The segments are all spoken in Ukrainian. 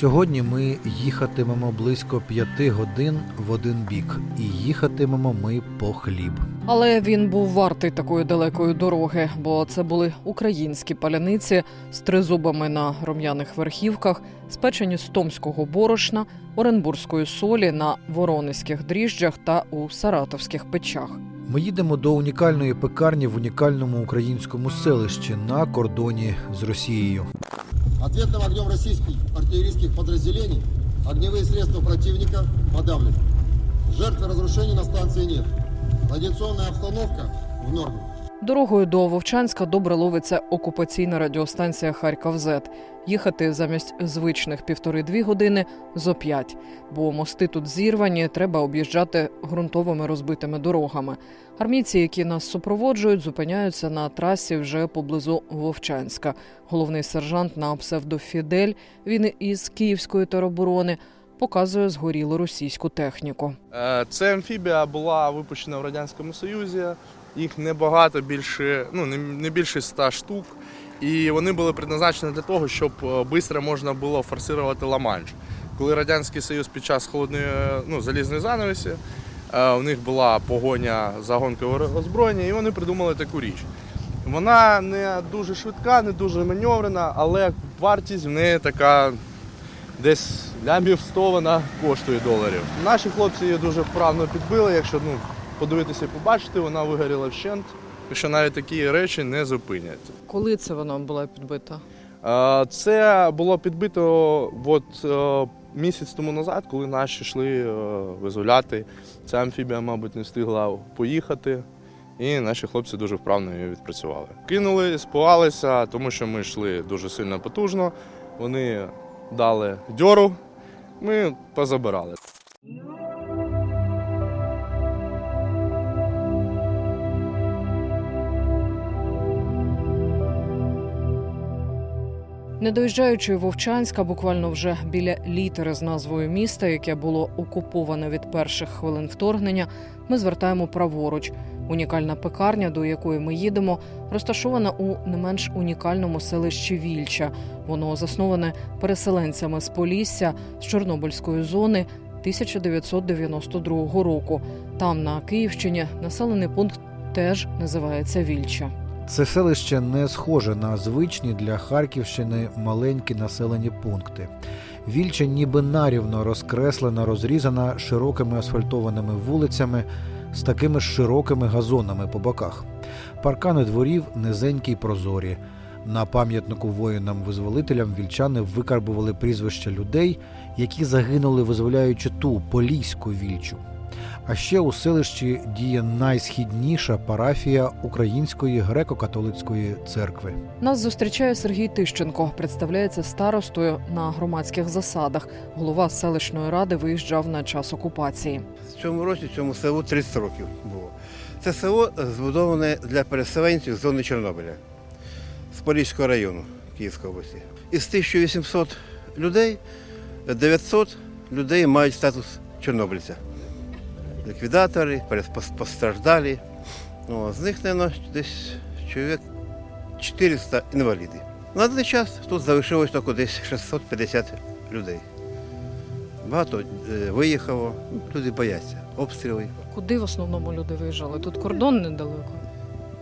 Сьогодні ми їхатимемо близько п'яти годин в один бік, і їхатимемо ми по хліб. Але він був вартий такої далекої дороги, бо це були українські паляниці з тризубами на рум'яних верхівках, спечені з томського борошна, оренбурзької солі на воронезьких дріжджах та у саратовських печах. Ми їдемо до унікальної пекарні в унікальному українському селищі на кордоні з Росією. Ответным огнем российских артиллерийских подразделений огневые средства противника подавлены. Жертв разрушений на станции нет. Радиационная обстановка в норме. Дорогою до Вовчанська добре ловиться окупаційна радіостанція Харків Зет. Їхати замість звичних півтори-дві години зо п'ять, бо мости тут зірвані, треба об'їжджати ґрунтовими розбитими дорогами. Армійці, які нас супроводжують, зупиняються на трасі вже поблизу Вовчанська. Головний сержант на псевдо Фідель, він із Київської тероборони, показує згорілу російську техніку. Е, Це амфібія була випущена в Радянському Союзі. Їх небагато більше, ну не- більше 100 штук. І вони були предназначені для того, щоб швидко можна було форсувати Ла-Манш. Коли Радянський Союз під час холодної ну, залізної занавісі, е, у них була погоня за гонкою озброєння, і вони придумали таку річ. Вона не дуже швидка, не дуже маневрена, але вартість в неї така десь лямів 100 вона коштує доларів. Наші хлопці її дуже вправно підбили. Якщо ну, подивитися і побачити, вона вигоріла вщент. Що навіть такі речі не зупинять. Коли це вона була підбита? Е, Це було підбито от, е, місяць тому назад, коли наші йшли е, визволяти. Ця амфібія, мабуть, не встигла поїхати. І наші хлопці дуже вправно її відпрацювали. Кинули, спувалися, тому що ми йшли дуже сильно потужно. Вони дали дьору, ми позабирали. Не доїжджаючи Вовчанська, буквально вже біля літери з назвою міста, яке було окуповане від перших хвилин вторгнення, ми звертаємо праворуч. Унікальна пекарня, до якої ми їдемо, розташована у не менш унікальному селищі Вільча. Воно засноване переселенцями з Полісся з Чорнобильської зони 1992 року. Там на Київщині населений пункт теж називається Вільча. Це селище не схоже на звичні для Харківщини маленькі населені пункти. Вільча ніби нарівно розкреслена, розрізана широкими асфальтованими вулицями з такими широкими газонами по боках. Паркани дворів низенькі й прозорі. На пам'ятнику воїнам-визволителям вільчани викарбували прізвища людей, які загинули, визволяючи ту поліську вільчу. А ще у селищі діє найсхідніша парафія Української греко-католицької церкви. Нас зустрічає Сергій Тищенко, представляється старостою на громадських засадах. Голова селищної ради виїжджав на час окупації. В цьому році цьому селу 30 років було. Це село збудоване для переселенців з зони Чорнобиля з Поліського району Київської області. Із 1800 людей 900 людей мають статус чорнобильця. Ліквідатори, постраждалі. Ну, з них, мабуть, десь чоловік 400 інвалідів. На даний час тут залишилось тільки десь 650 людей. Багато е, виїхало, ну, люди бояться обстріли. Куди в основному люди виїжджали? Тут кордон недалеко.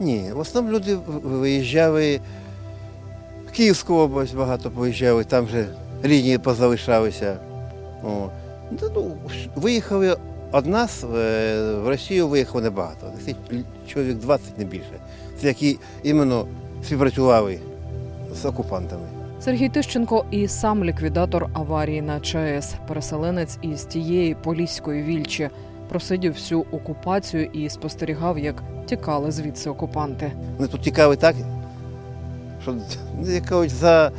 Ні, в основному люди виїжджали в Київську область, багато поїжджали, там же рідні позалишалися. О. Ну, виїхали од нас, е, в Росію виїхало небагато. Чоловік 20 не більше. Це які іменно співпрацювали з окупантами. Сергій Тищенко і сам ліквідатор аварії на ЧАЕС, переселенець із тієї поліської вільчі, просидів всю окупацію і спостерігав, як тікали звідси окупанти. Вони тут тікали так, що ну, як кажуть, за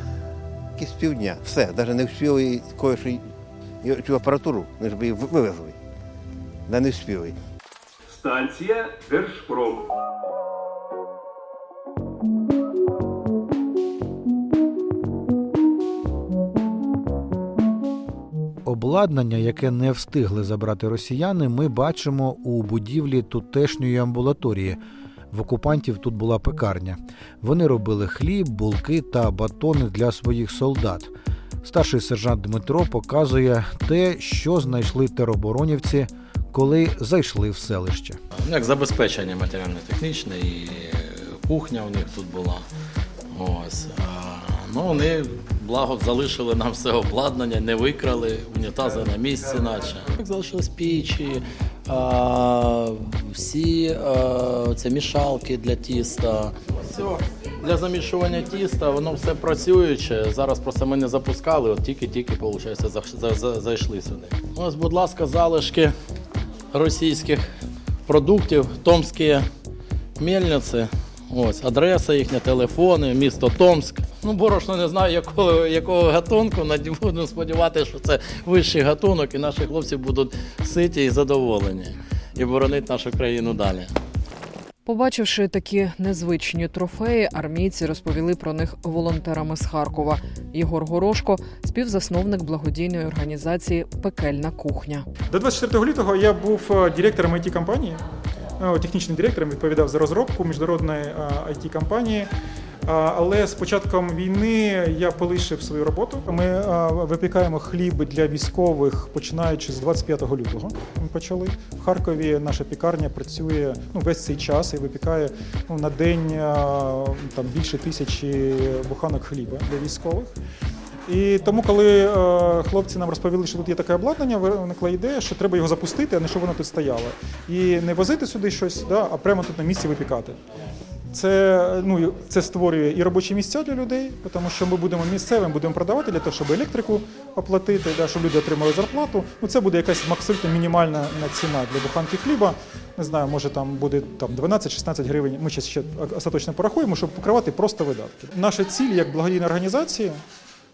якісь півдня. Все, навіть не встигли кое-що цю апаратуру, вони ж би її вивезли. Да не встигли. Станція Держпром. Обладнання, яке не встигли забрати росіяни, ми бачимо у будівлі тутешньої амбулаторії. В окупантів тут була пекарня. Вони робили хліб, булки та батони для своїх солдат. Старший сержант Дмитро показує те, що знайшли тероборонівці, коли зайшли в селище. Ну, як забезпечення матеріально-технічне, і е, кухня у них тут була. Ось. Ну, вони, благо, залишили нам все обладнання, не викрали, унітази на місці, наче. Так залишились пічі, а, всі а, це мішалки для тіста. Все. Для замішування тіста воно все працююче. Зараз просто ми не запускали, от тільки-тільки, виходить, за- за- за- зайшли сюди. Ось, будь ласка, залишки російських продуктів, Томські мельниці. Ось адреса їхня, телефони, місто Томськ. Ну, борошно не знаю, якого, якого гатунку. Буду сподіватися, що це вищий гатунок, і наші хлопці будуть ситі і задоволені і боронити нашу країну далі. Побачивши такі незвичні трофеї, армійці розповіли про них волонтерами з Харкова. Єгор Горошко, співзасновник благодійної організації Пекельна кухня. До 24 лютого я був е, директором it компанії, е, технічним директором відповідав за розробку міжнародної it компанії. Але з початком війни я полишив свою роботу. Ми випікаємо хліб для військових починаючи з 25 лютого. Ми почали в Харкові. Наша пікарня працює ну весь цей час і випікає ну, на день там більше тисячі буханок хліба для військових. І тому, коли е, хлопці нам розповіли, що тут є таке обладнання, виникла ідея, що треба його запустити, а не щоб воно тут стояло. І не возити сюди щось, да, а прямо тут на місці випікати. Це, ну, це створює і робочі місця для людей, тому що ми будемо місцевим, будемо продавати для того, щоб електрику оплатити, да, щоб люди отримали зарплату. Ну, це буде якась абсолютно мінімальна ціна для буханки хліба. Не знаю, може там буде там 12-16 гривень. Ми ще остаточно порахуємо, щоб покривати просто видатки. Наша ціль як благодійної організації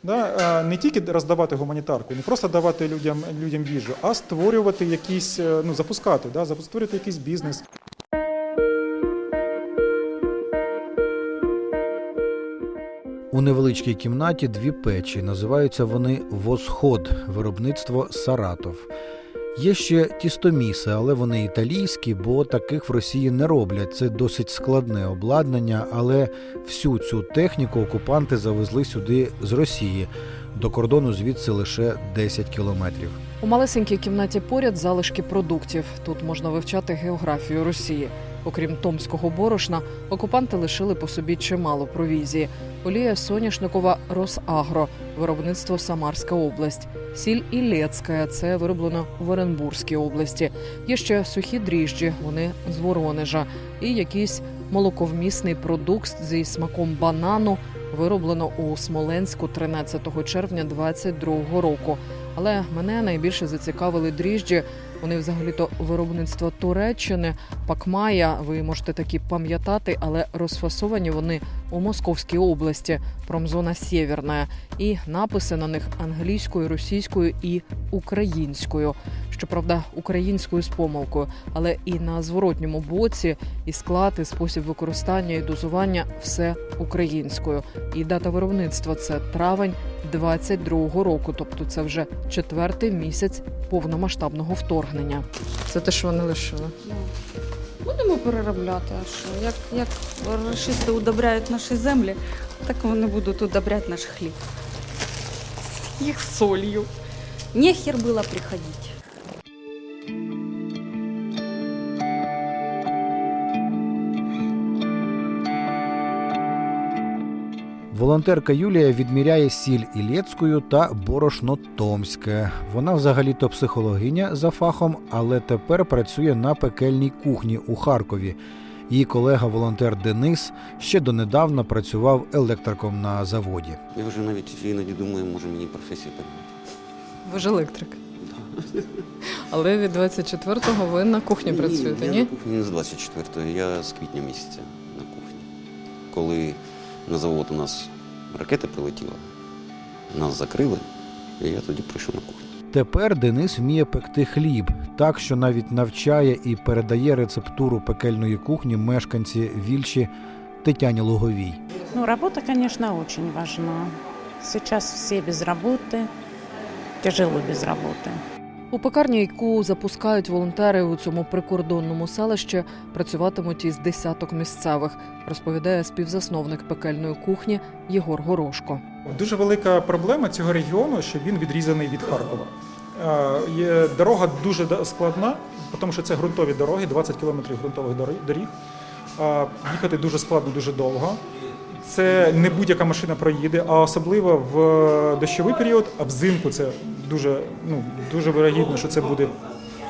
Да, е, не тільки роздавати гуманітарку, не просто давати людям, людям їжу, а створювати якісь, е, ну запускати, да, створювати якийсь бізнес. Невеличкій кімнаті дві печі. Називаються вони Восход, виробництво Саратов. Є ще тістоміси, але вони італійські, бо таких в Росії не роблять. Це досить складне обладнання, але всю цю техніку окупанти завезли сюди з Росії. До кордону звідси лише 10 кілометрів. У малесенькій кімнаті поряд залишки продуктів. Тут можна вивчати географію Росії. Окрім томського борошна, окупанти лишили по собі чимало провізії. Олія соняшникова Росагро, виробництво Самарська область. Сіль Ілецька – це вироблено в Оренбурзькій області. Є ще сухі дріжджі, вони з Воронежа, і якийсь молоковмісний продукт зі смаком банану, вироблено у Смоленську 13 червня 22 року. Але мене найбільше зацікавили дріжджі. Вони взагалі-то виробництво Туреччини, Пакмая. Ви можете такі пам'ятати, але розфасовані вони у Московській області, промзона Сєвєрна. І написи на них англійською, російською і українською. Щоправда, українською з помилкою, але і на зворотньому боці, і склад, і спосіб використання, і дозування все українською. І дата виробництва це травень 22-го року, тобто це вже четвертий місяць повномасштабного вторгнення. Це те, що вони лишили. Будемо переробляти. А що? Як, як расисти удобряють наші землі, так вони будуть удобряти наш хліб. З їх солью. Нехер було приходити. Волонтерка Юлія відміряє сіль Ілєцькою та борошно Томське. Вона взагалі-то психологиня за фахом, але тепер працює на пекельній кухні у Харкові. Її колега-волонтер Денис ще донедавна працював електриком на заводі. Я вже навіть іноді думаю, може мені професію перейти. Ви ж електрик. Але від 24-го ви на кухні працюєте, я ні? на кухні не з 24-го, я з квітня місяця на кухні. Коли на завод у нас ракета прилетіла, нас закрили, і я тоді прийшов на кухню. Тепер Денис вміє пекти хліб, так що навіть навчає і передає рецептуру пекельної кухні мешканці Вільші Тетяні Луговій. Ну, работа, конечно, очень важна. Сейчас все без работы, тяжело без работы. У пекарні, яку запускають волонтери у цьому прикордонному селищі, працюватимуть із десяток місцевих, розповідає співзасновник пекельної кухні Єгор Горошко. Дуже велика проблема цього регіону, що він відрізаний від Харкова. Е, Дорога дуже складна, тому що це ґрунтові дороги, 20 кілометрів ґрунтових доріг. Е, Їхати дуже складно, дуже довго. Це не будь-яка машина проїде, а особливо в дощовий період, а взимку це дуже, ну, дуже вирогідно, що це буде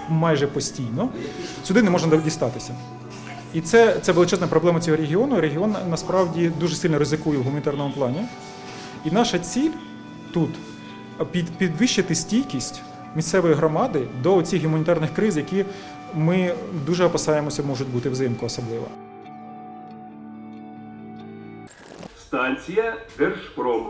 майже постійно. Сюди не можна дістатися. І це, це величезна проблема цього регіону. Регіон насправді дуже сильно ризикує в гуманітарному плані. І наша ціль тут під, підвищити стійкість місцевої громади до цих гуманітарних криз, які ми дуже опасаємося, можуть бути взимку особливо. Станція Держпром.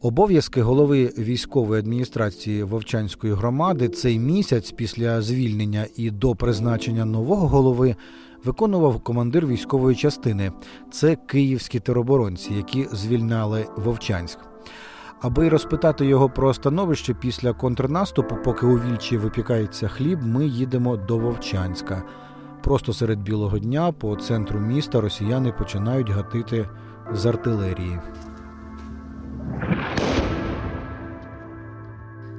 Обов'язки голови військової адміністрації Вовчанської громади цей місяць після звільнення і до призначення нового голови виконував командир військової частини. Це київські тероборонці, які звільняли Вовчанськ. Аби розпитати його про становище після контрнаступу, поки у Вільчі випікається хліб, ми їдемо до Вовчанська. Просто серед білого дня по центру міста росіяни починають гатити з артилерії.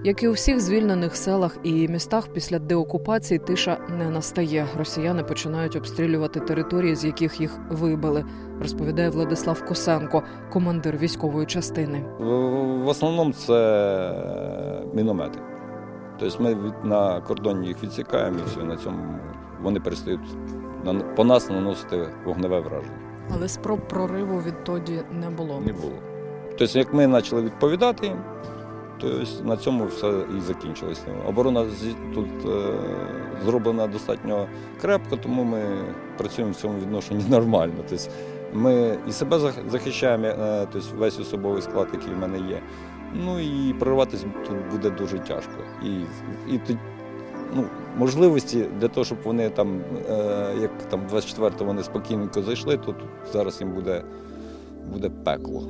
Як і у всіх звільнених селах і містах після деокупації тиша не настає. Росіяни починають обстрілювати території, з яких їх вибили, розповідає Владислав Косенко, командир військової частини. В, основному це міномети. Тобто ми від, на кордоні їх відсікаємо і все, на цьому вони перестають на, по нас наносити вогневе враження. Але спроб прориву відтоді не було. Не було. Тобто, як ми почали відповідати їм, то на цьому все і закінчилось. Оборона тут е, зроблена достатньо крепко, тому ми працюємо в цьому відношенні нормально. Тобто, ми і себе зах- захищаємо, е, тобто весь особовий склад, який в мене є. Ну і прориватись тут буде дуже тяжко. І, і ну, можливості для того, щоб вони там, е, як там 24-го вони спокійненько зайшли, то тут зараз їм буде, буде пекло.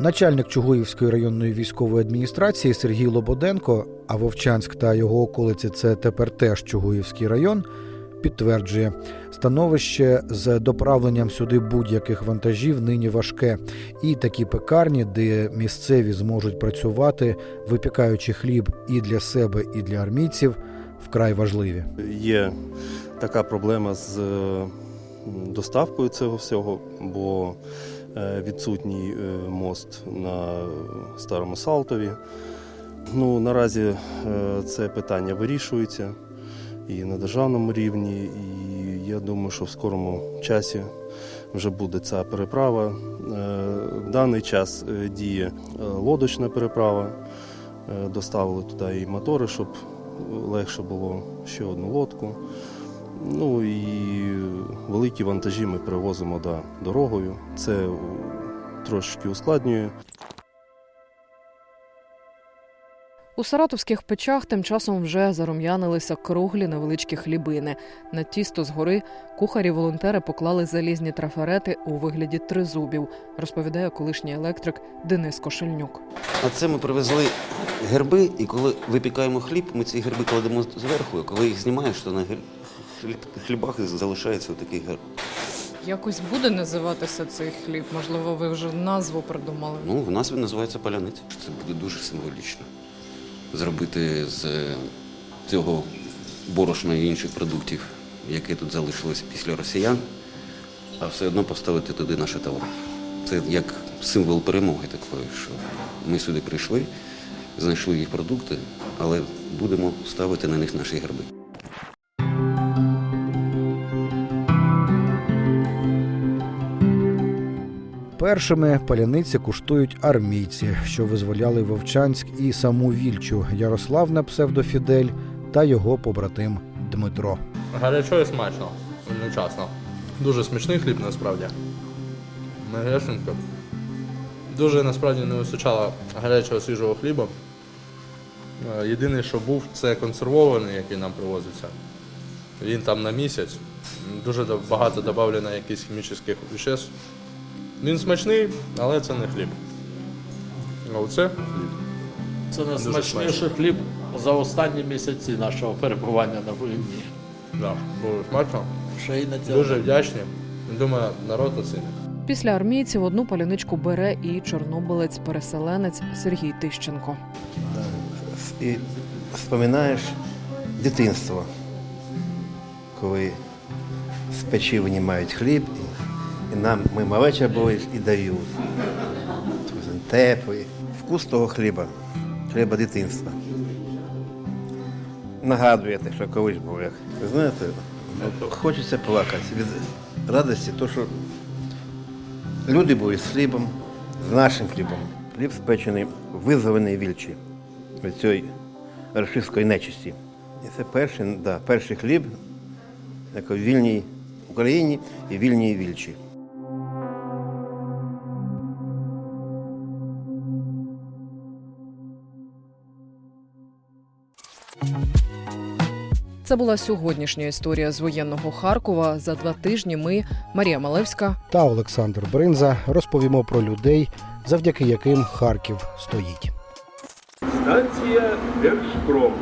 Начальник Чугуївської районної військової адміністрації Сергій Лободенко, а Вовчанськ та його околиці це тепер теж Чугуївський район, підтверджує, становище з доправленням сюди будь-яких вантажів нині важке, і такі пекарні, де місцеві зможуть працювати, випікаючи хліб і для себе, і для армійців, вкрай важливі. Є така проблема з доставкою цього всього, бо відсутній е, мост на Старому Салтові. Ну, наразі е, це питання вирішується і на державному рівні, і я думаю, що в скорому часі вже буде ця переправа. Е, В даний час е, діє е, лодочна переправа. Е, Доставили туди і мотори, щоб легше було ще одну лодку. Ну і великі вантажі ми перевозимо да, дорогою. Це трошки ускладнює. У саратовських печах тим часом вже зарум'янилися круглі невеличкі хлібини. На тісто згори кухарі-волонтери поклали залізні трафарети у вигляді тризубів, розповідає колишній електрик Денис Кошельнюк. А це ми привезли герби, і коли випікаємо хліб, ми ці герби кладемо зверху, коли їх знімаєш, то на гер- хліб- хлібах залишається такий герб. Якось буде називатися цей хліб? Можливо, ви вже назву придумали. Ну, в нас він називається паляниця. Це буде дуже символічно. Зробити з цього борошна і інших продуктів, які тут залишилися після росіян, а все одно поставити туди наші товари. Це як символ перемоги такої, що ми сюди прийшли, знайшли їх продукти, але будемо ставити на них наші герби. Першими паляниці куштують армійці, що визволяли Вовчанськ і саму Вільчу Ярослав на псевдофідель та його побратим Дмитро. Гарячо і смачно, одночасно. Дуже смачний хліб насправді. Мегесенько. Дуже насправді не вистачало гарячого свіжого хліба. Е, Єдине, що був, це консервований, який нам привозиться. Він там на місяць. Дуже багато додавлено якихось хімічних веществ. Він смачний, але це не хліб. А оце хліб. Це найсмачніший хліб за останні місяці нашого перебування на війні. Да, дуже смачно. Ще й на цьому. Дуже вдячні. Думаю, народ оцінить. Після армійців одну паляничку бере і чорнобилець-переселенець Сергій Тищенко. І споминаєш дитинство, коли з печі винімають хліб, і, і нам ми малеча були і дають. Теплий. Вкус того хліба, хліба дитинства. Нагадуєте, що колись був як. Знаєте, хочеться плакати від радості, то що люди були з хлібом, з нашим хлібом. Хліб спечений, визволений вільчі від цієї рашистської нечисті. І це перший, да, перший хліб, як у вільній Україні і вільній Вільчі. Це була сьогоднішня історія з воєнного Харкова. За два тижні ми, Марія Малевська, Та Олександр Бринза розповімо про людей, завдяки яким Харків стоїть. Станція Держпром.